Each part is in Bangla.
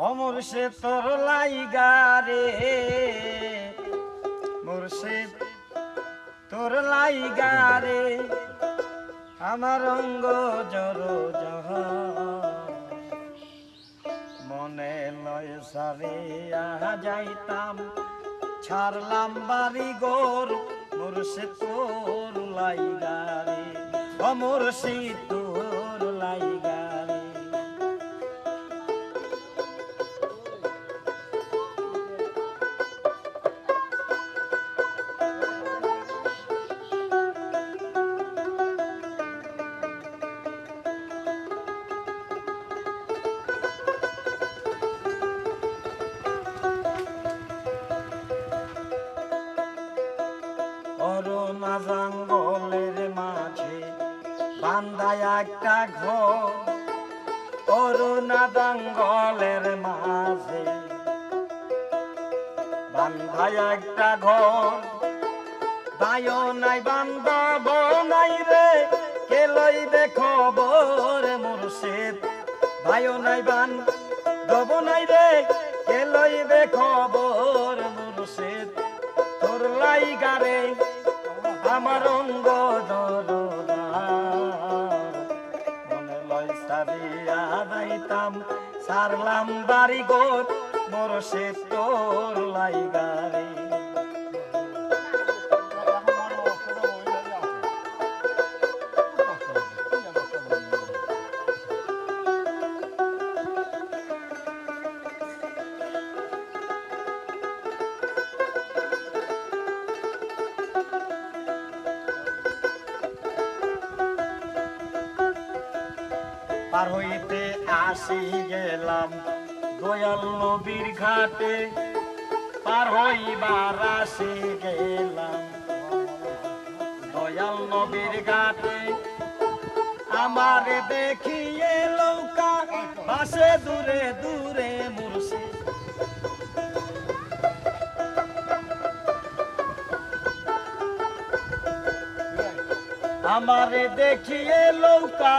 মুর্শিদ তোর লাইগা রে। মুর্শিদ, তোর লাইগা রে। আমার অঙ্গ জর জহ মনে লয় সারে, আহা যাইতাম। ছাড়লাম বাড়ি গোর, মুর্শিদ তোর লাইগা রে। ও মুর্শিদ তোর লাইগা বান্দায় একটা ঘর অরুণা জঙ্গলের মাঝে। বান্ধায় একটা ঘর বায়ো নাই বান্ধব নাই রে। কে লইবে খবর মুর্শিদ? ভাইও নাই বান দব নাই রে। কে লইবে খবর মুর্শিদ? তোর লাইগারে আমার অঙ্গ যাইতাম সারলাম বাড়ি গোর মোর সে তোর লাইগারে। পার হইতে আসি গেলাম। দয়াল নবীর ঘাটে পার হইবার আসি গেলাম। দয়াল নবীর ঘাটে আমার দেখিয়ে লৌকা পাশে দূরে দূরে মুর্শিদ আমারে দেখিয়ে লৌকা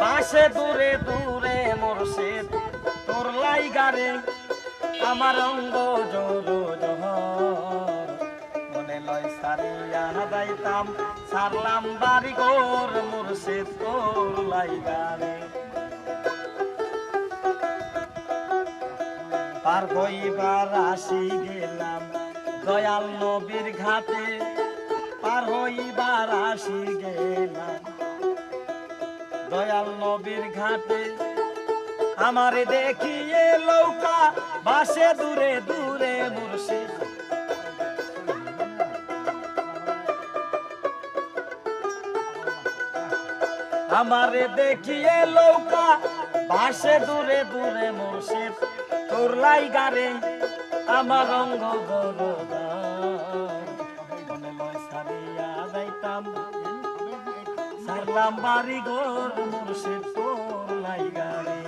পাশে দূরে দূরে মুর্শিদ, তোর লাইগারে আমার অঙ্গ জোর মনে লয় সারিয়া যাইতাম সারলাম বাড়ি গোর মুর্শিদ, তোর লাইগারে পার হইবার আসি গেলাম, দয়াল নবীর ঘাটে পার হইবার আসি গেলাম দয়াল নবীর ঘাটে আমারে দেখিয়ে লৌকা, বাসে দূরে দূরে মুর্শিদ। আমারে দেখিয়ে লৌকা, বাসে দূরে দূরে তোর লাইগারে আমার অঙ্গ গরদার। সারলাম বাড়ি গোর মুর্শিদ তোর লাইগারে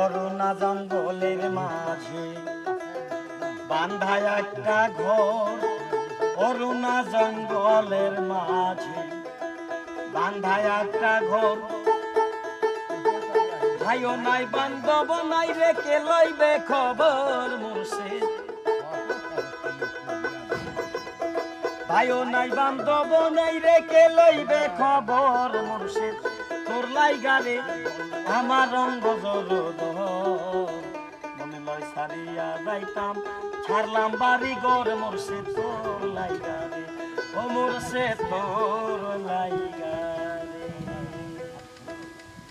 অরুণা জঙ্গলের মাঝে একটা ঘর, অরুণা জঙ্গলের মাঝে একটা ঘর। ভাইও নাই বান্ধব নাই রে লইবে খবর মুর্শিদ ভাইও নাই বান্ধব, নাই রেখে লইবে খবর মুর্শিদ। তোর লাই লাইগারে আমার রঙ্গ জরদ মনে লয় সারিয়া যাইতাম, ছাড়লাম বাড়ি গর মুর্শিদ, তোর লাই গালে ও মুর্শিদ, তোর লাই লাইগারে